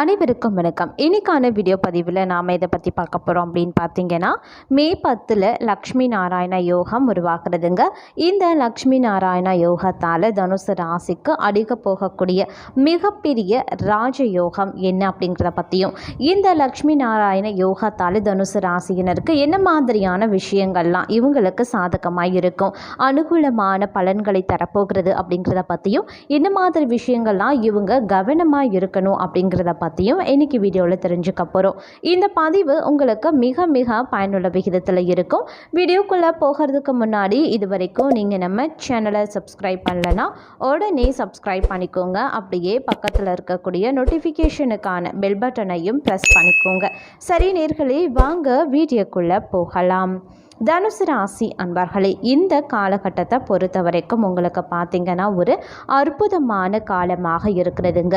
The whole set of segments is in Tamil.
அனைவருக்கும் வணக்கம். இன்னைக்கான வீடியோ பதிவில் நாம் இதை பற்றி பார்க்க போகிறோம் அப்படின்னு பார்த்தீங்கன்னா மே பத்தில் லக்ஷ்மி நாராயண யோகம் உருவாக்குறதுங்க. இந்த லக்ஷ்மி நாராயண யோகத்தால் தனுசு ராசிக்கு அடிக்க போகக்கூடிய மிகப்பெரிய ராஜ யோகம் என்ன அப்படிங்கிறத பற்றியும் இந்த லக்ஷ்மி நாராயண யோகத்தால் தனுசு ராசியினருக்கு என்ன மாதிரியான விஷயங்கள்லாம் இவங்களுக்கு சாதகமாக இருக்கும் அனுகூலமான பலன்களை தரப்போகிறது அப்படிங்கிறத பற்றியும் என்ன மாதிரி விஷயங்கள்லாம் இவங்க கவனமாக இருக்கணும் அப்படிங்கிறத பற்றி பற்றியும் இன்றைக்கி வீடியோவில் தெரிஞ்சுக்க போகிறோம் இந்த பதிவு உங்களுக்கு மிக மிக பயனுள்ள விகிதத்தில் இருக்கும். வீடியோக்குள்ளே போகிறதுக்கு முன்னாடி இது வரைக்கும் நீங்கள் நம்ம சேனலை சப்ஸ்கிரைப் பண்ணலன்னா உடனே சப்ஸ்கிரைப் பண்ணிக்கோங்க. அப்படியே பக்கத்தில் இருக்கக்கூடிய நோட்டிஃபிகேஷனுக்கான பெல் பட்டனையும் ப்ரெஸ் பண்ணிக்கோங்க. சரி நேர்களே வாங்க வீடியோக்குள்ளே போகலாம். தனுசு ராசி அன்பர்களே இந்த காலகட்டத்தை பொறுத்த வரைக்கும் உங்களுக்கு பார்த்திங்கன்னா ஒரு அற்புதமான காலமாக இருக்கிறதுங்க.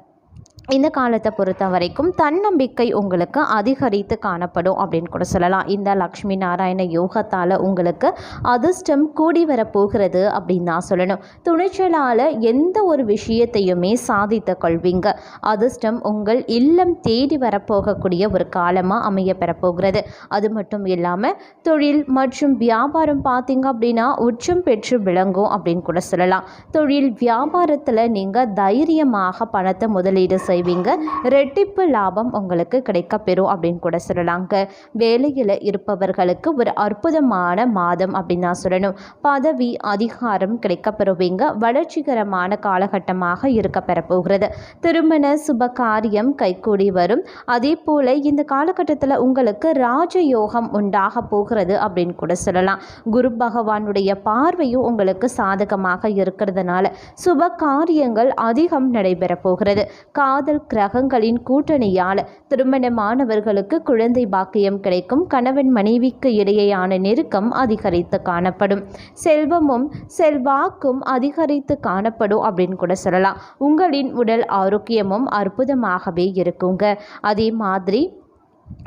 இந்த காலத்தை பொறுத்த வரைக்கும் தன்னம்பிக்கை உங்களுக்கு அதிகரித்து காணப்படும் அப்படின்னு கூட சொல்லலாம். இந்த லக்ஷ்மி நாராயண யோகத்தால் உங்களுக்கு அதிர்ஷ்டம் கூடி வரப்போகிறது அப்படின்னு தான் சொல்லணும். துணிச்சலால் எந்த ஒரு விஷயத்தையுமே சாதித்து கொள்வீங்க. அதிர்ஷ்டம் உங்கள் இல்லம் தேடி வரப்போகக்கூடிய ஒரு காலமாக அமைய பெறப்போகிறது. அது மட்டும் இல்லாமல் தொழில் மற்றும் வியாபாரம் பார்த்தீங்க அப்படின்னா உச்சம் பெற்று விளங்கும் அப்படின்னு கூட சொல்லலாம். தொழில் வியாபாரத்தில் நீங்கள் தைரியமாக பணத்தை முதலீடு செய்ய செய்வீங்க. ரெட்டிப்பு லாபம் உங்களுக்கு கிடைக்கப்பெறும் அப்படின்னு கூட சொல்லலாங்க. வேலையில் இருப்பவர்களுக்கு ஒரு அற்புதமான மாதம் அப்படின்னு தான் சொல்லணும். பதவி அதிகாரம் கிடைக்கப்பெறுவீங்க. வளர்ச்சிகரமான காலகட்டமாக இருக்க பெறப்போகிறது திருமண சுப காரியம் கைகூடி வரும். அதே போல் இந்த காலகட்டத்தில் உங்களுக்கு ராஜயோகம் உண்டாக போகிறது அப்படின்னு கூட சொல்லலாம். குரு பகவானுடைய பார்வையும் உங்களுக்கு சாதகமாக இருக்கிறதுனால சுப காரியங்கள் அதிகம் நடைபெற போகிறது. காதல் கிரகங்களின் கூட்டணியால் திருமணமானவர்களுக்கு குழந்தை பாக்கியம் கிடைக்கும். கணவன் மனைவிக்கு இடையேயான நெருக்கம் அதிகரித்து காணப்படும். செல்வமும் செல்வாக்கும் அதிகரித்து காணப்படும் அப்படின்னு கூட சொல்லலாம். உங்களின் உடல் ஆரோக்கியமும் அற்புதமாகவே இருக்குங்க. அதே மாதிரி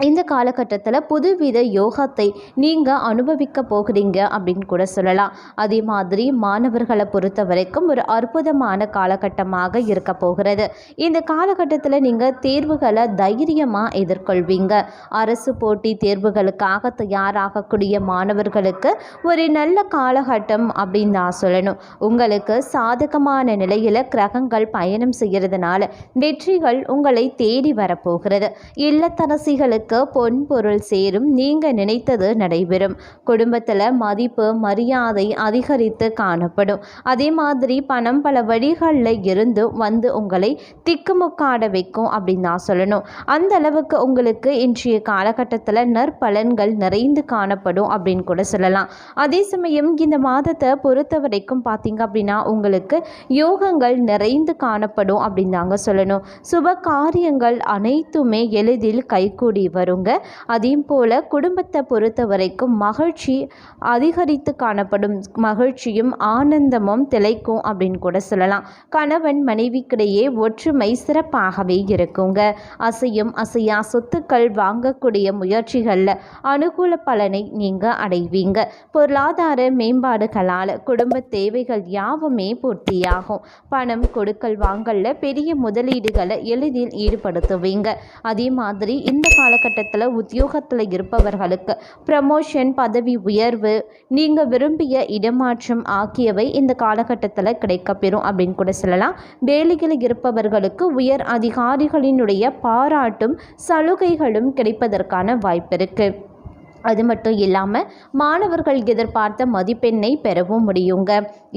இந்த காலகட்டத்தில் புதுவித யோகத்தை நீங்கள் அனுபவிக்க போகிறீங்க அப்படின்னு கூட சொல்லலாம். அதே மாதிரி மாணவர்களை பொறுத்த வரைக்கும் ஒரு அற்புதமான காலகட்டமாக இருக்க போகிறது. இந்த காலகட்டத்தில் நீங்கள் தேர்வுகளை தைரியமாக எதிர்கொள்வீங்க. அரசு போட்டி தேர்வுகளுக்காக தயாராகக்கூடிய மாணவர்களுக்கு ஒரு நல்ல காலகட்டம் அப்படின்னு நான் சொல்லணும். உங்களுக்கு சாதகமான நிலையில் கிரகங்கள் பயணம் செய்கிறதுனால வெற்றிகள் உங்களை தேடி வரப்போகிறது இல்லத்தரசிகள் உங்களுக்கு பொன் பொருள் சேரும் நீங்கள் நினைத்தது நடைபெறும். குடும்பத்தில் மதிப்பு மரியாதை அதிகரித்து காணப்படும். அதே மாதிரி பணம் பல வழிகளில் இருந்து வந்து உங்களை திக்குமுக்காட வைக்கும் அப்படின்னு நான் சொல்லணும். அந்த அளவுக்கு உங்களுக்கு இன்றைய காலகட்டத்தில் நற்பலன்கள் நிறைந்து காணப்படும் அப்படின்னு கூட சொல்லலாம். அதே சமயம் இந்த மாதத்தை பொறுத்த வரைக்கும் பார்த்தீங்க அப்படின்னா உங்களுக்கு யோகங்கள் நிறைந்து காணப்படும் அப்படின்னு தாங்க சொல்லணும். சுப காரியங்கள் அனைத்துமே எளிதில் கைகூடி வருங்க. அதையும் போல் குடும்பத்தை பொறுத்த வரைக்கும் மகிழ்ச்சி அதிகரித்து காணப்படும். மகிழ்ச்சியும் ஆனந்தமும் திளைக்கும் அப்படின்னு கூட சொல்லலாம். கணவன் மனைவிக்கிடையே ஒற்றுமை சிறப்பாகவே இருக்குங்க. அசையும் அசையா சொத்துக்கள் வாங்கக்கூடிய முயற்சிகளில் அனுகூல பலனை நீங்கள் அடைவீங்க. பொருளாதார மேம்பாடுகளால் குடும்ப தேவைகள் யாவுமே பூர்த்தியாகும். பணம் கொடுக்கல் வாங்கல பெரிய முதலீடுகளை எளிதில் ஈடுபடுத்துவீங்க. அதே மாதிரி இந்த காலகட்டத்தில் உத்தியோகத்தில் இருப்பவர்களுக்கு ப்ரமோஷன் பதவி உயர்வு நீங்கள் விரும்பிய இடமாற்றம் ஆகியவை இந்த காலகட்டத்தில் கிடைக்கப்பெறும் அப்படின்னு கூட சொல்லலாம். வேலையில் இருப்பவர்களுக்கு உயர் அதிகாரிகளினுடைய பாராட்டும் சலுகைகளும் கிடைப்பதற்கான வாய்ப்பு இருக்குது அது மட்டும் இல்லாமல் மாணவர்கள் எதிர்பார்த்த மதிப்பெண்ணை பெறவும் முடியுங்க.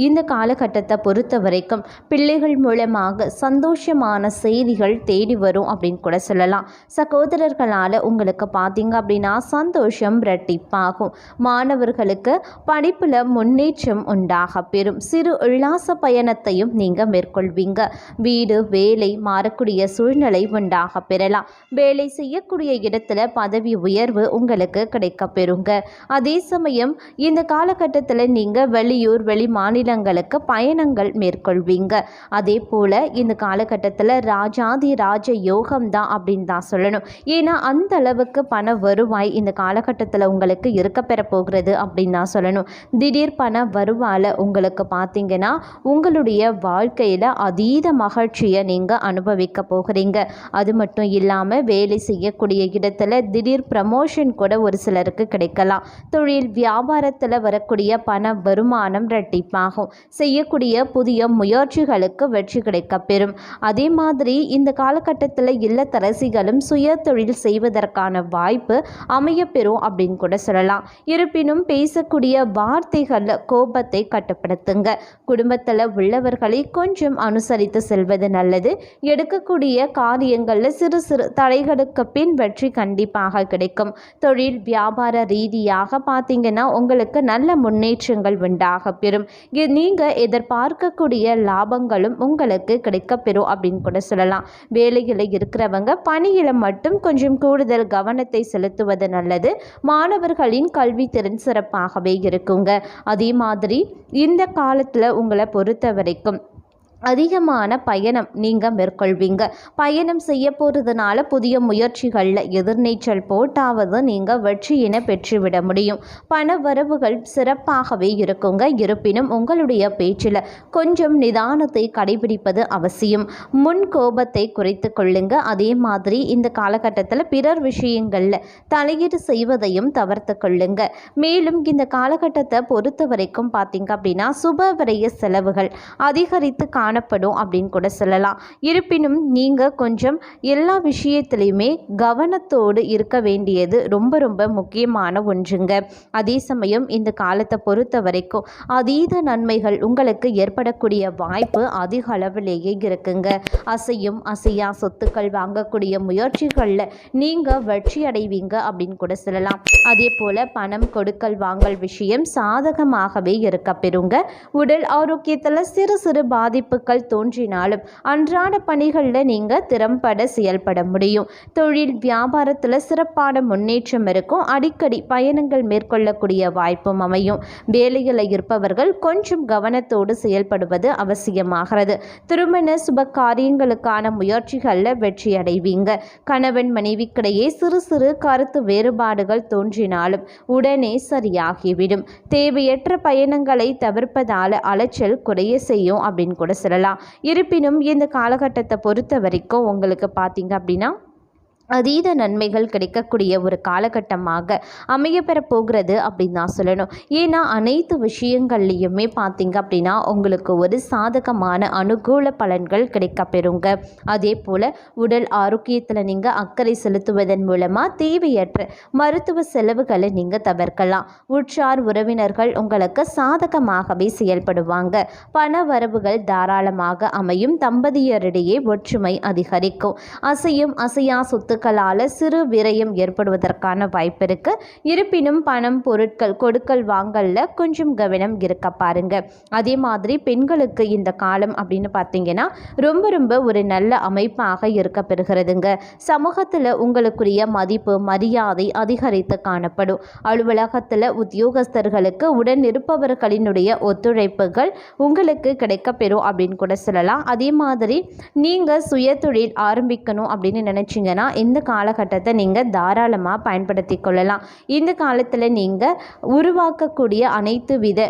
இந்த காலகட்டத்தை பொறுத்த வரைக்கும் பிள்ளைகள் மூலமாக சந்தோஷமான செய்திகள் தேடி வரும் அப்படின்னு கூட சொல்லலாம். சகோதரர்களால் உங்களுக்கு பார்த்தீங்க அப்படின்னா சந்தோஷம் இரட்டிப்பாகும். மாணவர்களுக்கு படிப்பில் முன்னேற்றம் உண்டாக பெறும். சிறு உல்லாச பயணத்தையும் நீங்கள் மேற்கொள்வீங்க. வீடு வேலை மாறக்கூடிய சூழ்நிலை உண்டாக பெறலாம். வேலை செய்யக்கூடிய இடத்துல பதவி உயர்வு உங்களுக்கு கிடைக்கும். கிடைக்கப்பெறுங்க அதே சமயம் இந்த காலகட்டத்தில் நீங்கள் வெளியூர் வெளி மாநிலங்களுக்கு பயணங்கள் மேற்கொள்வீங்க. அதே போல் இந்த காலகட்டத்தில் ராஜாதி ராஜ யோகம் தான் அப்படின்னு தான் சொல்லணும். ஏன்னா அந்த அளவுக்கு பண வருவாய் இந்த காலகட்டத்தில் உங்களுக்கு இருக்க பெற போகிறது அப்படின்னு தான் சொல்லணும். திடீர் பண வருவாயில் உங்களுக்கு பார்த்தீங்கன்னா உங்களுடைய வாழ்க்கையில் அதீத மகிழ்ச்சியை நீங்கள் அனுபவிக்க போகிறீங்க. அது மட்டும் இல்லாமல் வேலை செய்யக்கூடிய இடத்துல திடீர் ப்ரமோஷன் கூட ஒரு சிலர் சிலருக்கு கிடைக்கலாம். தொழில் வியாபாரத்தில் வரக்கூடிய பண வருமானம் இரட்டிப்பாகும். செய்யக்கூடிய புதிய முயற்சிகளுக்கு வெற்றி கிடைக்கப்பெறும் அதே மாதிரி இந்த காலகட்டத்தில் இல்லத்தரசிகளும் சுய தொழில் செய்வதற்கான வாய்ப்பு அமையப்பெறும் அப்படின்னு கூட சொல்லலாம். இருப்பினும் பேசக்கூடிய வார்த்தைகள் கோபத்தை கட்டுப்படுத்துங்க. குடும்பத்தில் உள்ளவர்களை கொஞ்சம் அனுசரித்து செல்வது நல்லது. எடுக்கக்கூடிய காரியங்களில் சிறு சிறு தடைகளுக்கு பின் வெற்றி கண்டிப்பாக கிடைக்கும். தொழில் வியாபார ரீதியாக பார்த்தீங்கன்னா உங்களுக்கு நல்ல முன்னேற்றங்கள் உண்டாக பெறும். நீங்கள் எதிர்பார்க்கக்கூடிய லாபங்களும் உங்களுக்கு கிடைக்கப்பெறும் அப்படின்னு கூட சொல்லலாம். வேலையில் இருக்கிறவங்க பணியில் மட்டும் கொஞ்சம் கூடுதல் கவனத்தை செலுத்துவது நல்லது. மாணவர்களின் கல்வி திறன் சிறப்பாகவே இருக்குங்க. அதே மாதிரி இந்த காலத்தில் உங்களை பொறுத்த வரைக்கும் அதிகமான பயணம் நீங்கள் மேற்கொள்வீங்க. பயணம் செய்ய போகிறதுனால புதிய முயற்சிகளில் எதிர்நீச்சல் போட்டாவது நீங்கள் வெற்றியினை பெற்றுவிட முடியும். பண வரவுகள் சிறப்பாகவே இருக்குங்க. இருப்பினும் உங்களுடைய பேச்சில் கொஞ்சம் நிதானத்தை கடைபிடிப்பது அவசியம். முன் கோபத்தை குறைத்து கொள்ளுங்க. அதே மாதிரி இந்த காலகட்டத்தில் பிறர் விஷயங்களில் தலையீடு செய்வதையும் தவிர்த்து கொள்ளுங்க. மேலும் இந்த காலகட்டத்தை பொறுத்த வரைக்கும் பார்த்தீங்க அப்படின்னா சுப விரய செலவுகள் அதிகரித்து காணப்படும் அப்படின்னு கூட சொல்லலாம். இருப்பினும் நீங்கள் கொஞ்சம் எல்லா விஷயத்துலையுமே கவனத்தோடு இருக்க வேண்டியது ரொம்ப ரொம்ப முக்கியமான ஒன்றுங்க. அதே சமயம் இந்த காலத்தை பொறுத்த வரைக்கும் அதீத நன்மைகள் உங்களுக்கு ஏற்படக்கூடிய வாய்ப்பு அதிக அளவிலேயே இருக்குங்க. அசையும் அசையா சொத்துக்கள் வாங்கக்கூடிய முயற்சிகளில் நீங்கள் வெற்றி அடைவீங்க அப்படின்னு கூட சொல்லலாம். அதே போல் பணம் கொடுக்கல் வாங்கல் விஷயம் சாதகமாகவே இருக்க பெறுங்க உடல் ஆரோக்கியத்தில் சிறு சிறு பாதிப்பு வாய்ப்புகள் தோன்றினாலும் அன்றாட பணிகளில் நீங்கள் திறம்பட செயல்பட முடியும். தொழில் வியாபாரத்தில் சிறப்பான முன்னேற்றம் இருக்கும். அடிக்கடி பயணங்கள் மேற்கொள்ளக்கூடிய வாய்ப்பும் அமையும். வேலையில் இருப்பவர்கள் கொஞ்சம் கவனத்தோடு செயல்படுவது அவசியமாகிறது. திருமண சுப காரியங்களுக்கான முயற்சிகளில் வெற்றி அடைவீங்க கணவன் மனைவிக்கிடையே சிறு சிறு கருத்து வேறுபாடுகள் தோன்றினாலும் உடனே சரியாகிவிடும். தேவையற்ற பயணங்களை தவிர்ப்பதால் அலைச்சல் குறைய செய்யும் அப்படின்னு கூட சொல்லலாம். இருப்பினும் இந்த காலகட்டத்தை பொறுத்த வரைக்கும் உங்களுக்கு பார்த்தீங்க அப்படின்னா அதீத நன்மைகள் கிடைக்கக்கூடிய ஒரு காலகட்டமாக அமையப்பெற போகிறது அப்படின்னு தான் சொல்லணும். ஏன்னா அனைத்து விஷயங்கள்லையுமே பார்த்தீங்க அப்படின்னா உங்களுக்கு ஒரு சாதகமான அனுகூல பலன்கள் கிடைக்கப்பெறுங்க. அதே போல் உடல் ஆரோக்கியத்தில் நீங்கள் அக்கறை செலுத்துவதன் மூலமாக தேவையற்ற மருத்துவ செலவுகளை நீங்கள் தவிர்க்கலாம். உற்றார் உறவினர்கள் உங்களுக்கு சாதகமாகவே செயல்படுவாங்க. பண வரவுகள் தாராளமாக அமையும். தம்பதியரிடையே ஒற்றுமை அதிகரிக்கும். அசையும் அசையா சொத்து சொத்துக்களால் சிறு விரயம் ஏற்படுவதற்கான வாய்ப்பு இருக்கு. இருப்பினும் பணம் பொருட்கள் கொடுக்கல் வாங்கல்ல கொஞ்சம் கவனம் இருக்க பாருங்க. அதே மாதிரி பெண்களுக்கு இந்த காலம் அப்படின்னு பார்த்தீங்கன்னா ரொம்ப ரொம்ப ஒரு நல்ல அமைப்பாக இருக்க பெறுகிறதுங்க. சமூகத்தில் உங்களுக்குரிய மதிப்பு மரியாதை அதிகரித்து காணப்படும். அலுவலகத்தில் உத்தியோகஸ்தர்களுக்கு உடன் இருப்பவர்களினுடைய ஒத்துழைப்புகள் உங்களுக்கு கிடைக்கப்பெறும் அப்படின்னு கூட சொல்லலாம். அதே மாதிரி நீங்கள் சுயதொழில் ஆரம்பிக்கணும் அப்படின்னு நினச்சிங்கன்னா இந்த காலகட்டத்தை நீங்கள் தாராளமாக பயன்படுத்தி கொள்ளலாம். இந்த காலத்தில் நீங்கள் உருவாக்கக்கூடிய அனைத்து வித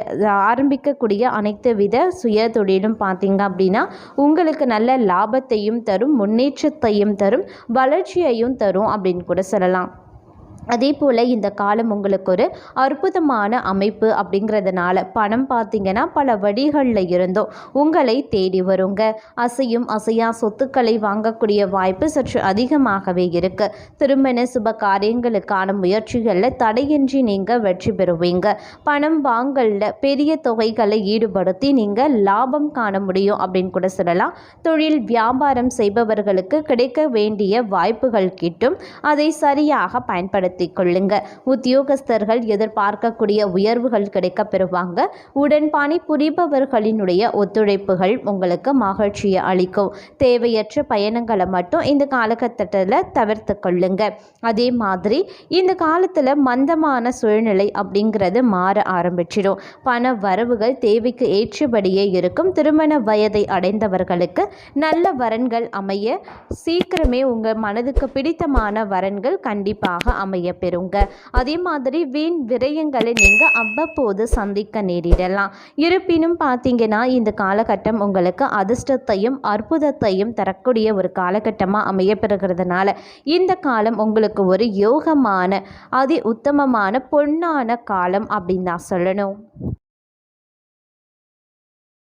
ஆரம்பிக்கக்கூடிய அனைத்து வித சுய தொழிலும் பார்த்தீங்க அப்படின்னா உங்களுக்கு நல்ல லாபத்தையும் தரும் முன்னேற்றத்தையும் தரும் வளர்ச்சியையும் தரும் அப்படின்னு கூட சொல்லலாம். அதே போல் இந்த காலம் உங்களுக்கு ஒரு அற்புதமான அமைப்பு அப்படிங்கிறதுனால பணம் பார்த்திங்கன்னா பல வழிகளில் இருந்தும் உங்களை தேடி வருங்க. அசையும் அசையா சொத்துக்களை வாங்கக்கூடிய வாய்ப்பு சற்று அதிகமாகவே இருக்குது திருமண சுப காரியங்களுக்கான முயற்சிகளில் தடையின்றி நீங்கள் வெற்றி பெறுவீங்க. பணம் வாங்கலில் பெரிய தொகைகளை ஈடுபடுத்தி நீங்கள் லாபம் காண முடியும் அப்படின்னு கூட சொல்லலாம். தொழில் வியாபாரம் செய்பவர்களுக்கு கிடைக்க வேண்டிய வாய்ப்புகள் கிட்டும். அதை சரியாக பயன்படுத்தி பயன்படுத்தி கொள்ளுங்க. உத்தியோகஸ்தர்கள் எதிர்பார்க்கக்கூடிய உயர்வுகள் கிடைக்க பெறுவாங்க. உடன் பணிபுரிபவர்களினுடைய ஒத்துழைப்புகள் உங்களுக்கு மகிழ்ச்சியை அளிக்கும். தேவையற்ற பயணங்களை மட்டும் இந்த காலகட்டத்தில் தவிர்த்து கொள்ளுங்க. அதே மாதிரி இந்த காலத்தில் மந்தமான சூழ்நிலை அப்படிங்கிறது மாற ஆரம்பிச்சிடும். பண வரவுகள் தேவைக்கு ஏற்றபடியே இருக்கும். திருமண வயதை அடைந்தவர்களுக்கு நல்ல வரன்கள் அமைய சீக்கிரமே உங்கள் மனதுக்கு பிடித்தமான வரன்கள் கண்டிப்பாக அமைய பெறுங்க அதே மாதிரி வீண் விரயங்களை நீங்கள் அவ்வப்போது சந்திக்க நேரிடலாம். இருப்பினும் பார்த்தீங்கன்னா இந்த காலகட்டம் உங்களுக்கு அதிர்ஷ்டத்தையும் அற்புதத்தையும் தரக்கூடிய ஒரு காலகட்டமாக அமையப்பெறுகிறதுனால இந்த காலம் உங்களுக்கு ஒரு யோகமான அதி உத்தமமான பொன்னான காலம் அப்படின்னு தான் சொல்லணும்.